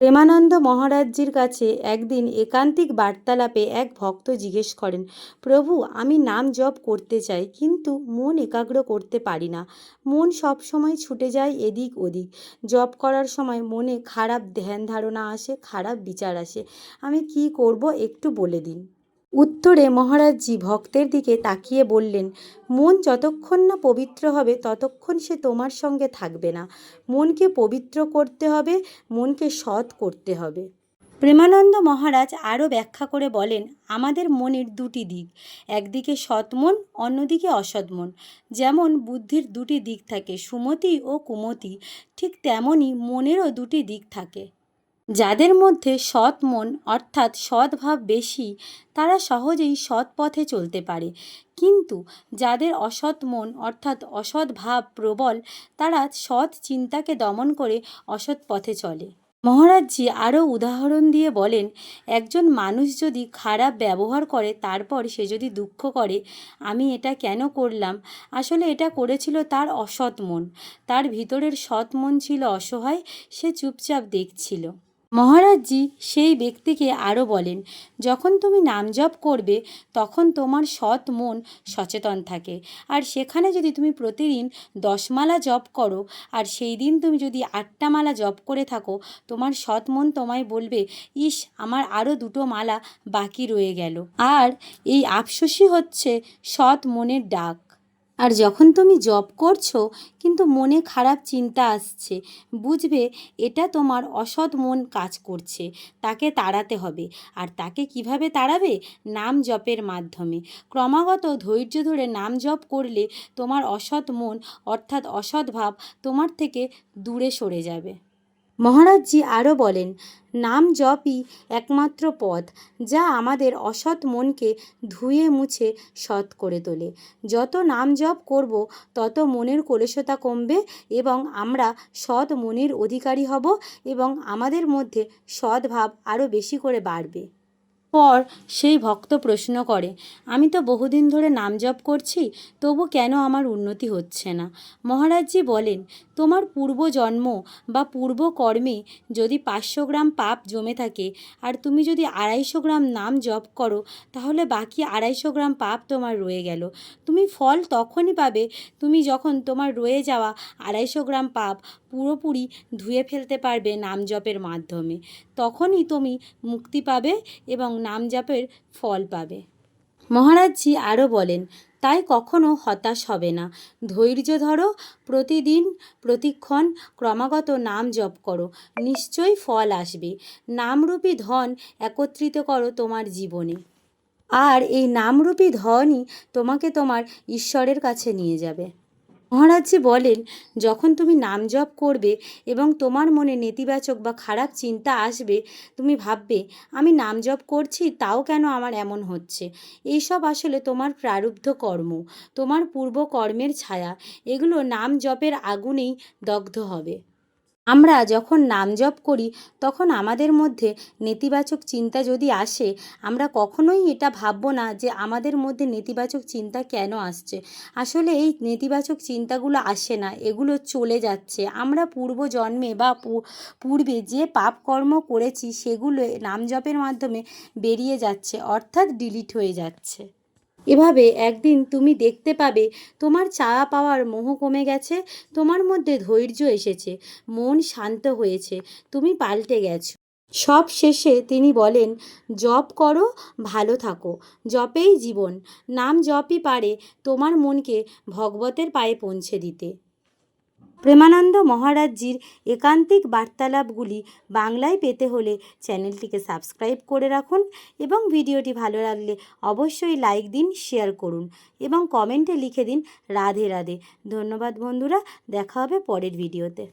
প্রেমানন্দ মহারাজজির কাছে একদিন একান্তিক বার্তালাপে এক ভক্ত জিজ্ঞেস করেন, প্রভু, আমি নাম জপ করতে চাই, কিন্তু মন একাগ্র করতে পারি না। মন সব সময় ছুটে যায় এদিক ওদিক। জপ করার সময় মনে খারাপ ধ্যান ধারণা আসে, খারাপ বিচার আসে। আমি কি করব একটু বলে দিন। উত্তরে মহারাজজি ভক্তের দিকে তাকিয়ে বললেন, মন যতক্ষণ না পবিত্র হবে ততক্ষণ সে তোমার সঙ্গে থাকবে না। মনকে পবিত্র করতে হবে, মনকে সৎ করতে হবে। প্রেমানন্দ মহারাজ আরও ব্যাখ্যা করে বলেন, আমাদের মনের দুটি দিক, একদিকে সৎ মন, অন্যদিকে অসৎ মন। যেমন বুদ্ধির দুটি দিক থাকে, সুমতি ও কুমতি, ঠিক তেমনই মনেরও দুটি দিক থাকে। যাদের মধ্যে সৎ মন অর্থাৎ সৎ ভাব বেশি, তারা সহজেই সৎ পথে চলতে পারে। কিন্তু যাদের অসৎ মন অর্থাৎ অসৎ ভাব প্রবল, তারা সৎ চিন্তাকে দমন করে অসৎ পথে চলে। মহারাজজি আরও উদাহরণ দিয়ে বলেন, একজন মানুষ যদি খারাপ ব্যবহার করে, তারপর সে যদি দুঃখ করে, আমি এটা কেন করলাম? আসলে এটা করেছিল তার অসৎ মন। তার ভিতরের সৎ মন ছিল অসহায়, সে চুপচাপ দেখছিল। মহারাজজি সেই ব্যক্তিকে আরও বলেন, যখন তুমি নাম জপ করবে, তখন তোমার সৎ মন সচেতন থাকে। আর সেখানে যদি তুমি প্রতিদিন দশ মালা জপ করো, আর সেই দিন তুমি যদি আটটা মালা জপ করে থাকো, তোমার সৎ মন তোমায় বলবে, ইস, আমার আরও দুটো মালা বাকি রয়ে গেল। আর এই আফসোসই হচ্ছে সৎ মনের ডাক আর যখন তুমি জব করছ, কিন্তু মনে খারাপ চিন্তা আসছে, বুঝবে এটা তোমার অসৎ মন কাজ করছে, তাকে তাড়াতে হবে। আর তাকে কীভাবে তাড়াবে? নাম জপের মাধ্যমে। ক্রমাগত ধৈর্য ধরে নাম জপ করলে তোমার অসৎ মন, অর্থাৎ অসৎ ভাব তোমার থেকে দূরে সরে যাবে। মহারাজজি আরও বলেন, নাম জপই একমাত্র পথ যা আমাদের অসৎ মনকে ধুয়ে মুছে সৎ করে তোলে। যত নাম জপ করব, তত মনের কলুষতা কমবে এবং আমরা সৎ মনের অধিকারী হব এবং আমাদের মধ্যে সদ্ভাব আরও বেশি করে বাড়বে। পর সেই ভক্ত প্রশ্ন করে, আমি তো বহুদিন ধরে নাম জপ করছি, তবু কেন আমার উন্নতি হচ্ছে না? মহারাজজি বলেন তোমার পূর্বজন্ম বা পূর্বকর্মে যদি পাঁচশো গ্রাম পাপ জমে থাকে আর তুমি যদি আড়াইশো গ্রাম নাম জপ করো, তাহলে বাকি আড়াইশো গ্রাম পাপ তোমার রয়ে গেল। তুমি ফল তখনই পাবে তুমি যখন তোমার রয়ে যাওয়া আড়াইশো গ্রাম পাপ পুরোপুরি ধুয়ে ফেলতে পারবে নাম জপের মাধ্যমে। তখনই তুমি মুক্তি পাবে এবং নাম জপের ফল পাবে। মহারাজজি আরও বলেন, তাই কখনো হতাশ হবে না। ধৈর্য ধরো, প্রতিদিন প্রতিক্ষণ ক্রমাগত নাম জপ করো, নিশ্চয়ই ফল আসবে। নামরূপী ধন একত্রিত করো তোমার জীবনে। আর এই নামরূপী ধনই তোমাকে তোমার ঈশ্বরের কাছে নিয়ে যাবে। মহারাজজি বলেন, যখন তুমি নাম জপ করবে এবং তোমার মনে নেতিবাচক বা খারাপ চিন্তা আসবে, তুমি ভাববে, আমি নাম জপ করছি, তাও কেন আমার এমন হচ্ছে এইসব আসলে তোমার প্রারব্ধ কর্ম, তোমার পূর্ব কর্মের ছায়া। এগুলো নাম জপের আগুনেই দগ্ধ হবে। আমরা যখন নাম জপ করি, তখন আমাদের মধ্যে নেতিবাচক চিন্তা যদি আসে, আমরা কখনোই এটা ভাববো না যে আমাদের মধ্যে নেতিবাচক চিন্তা কেন আসছে। আসলে এই নেতিবাচক চিন্তাগুলো আসে না, এগুলো চলে যাচ্ছে। আমরা পূর্ব জন্মে বা পূর্বে যে পাপ কর্ম করেছি, সেগুলো নাম জপের মাধ্যমে বেরিয়ে যাচ্ছে, অর্থাৎ ডিলিট হয়ে যাচ্ছে। এভাবে একদিন তুমি দেখতে পাবে তোমার চাওয়া পাওয়ার মোহ কমে গেছে, তোমার মধ্যে ধৈর্য এসেছে, মন শান্ত হয়েছে, তুমি পাল্টে গেছো। সব শেষে তিনি বলেন, জপ করো, ভালো থাকো, জপেই জীবন। নাম জপই পারে তোমার মনকে ভগবতের পায়ে পৌঁছে দিতে। প্রেমানন্দ মহারাজজির একান্তিক বার্তালাপগুলি বাংলায় পেতে হলে চ্যানেলটিকে সাবস্ক্রাইব করে রাখুন এবং ভিডিওটি ভালো লাগলে অবশ্যই লাইক দিন, শেয়ার করুন এবং কমেন্টে লিখে দিন রাধে রাধে। ধন্যবাদ বন্ধুরা, দেখা হবে পরের ভিডিওতে।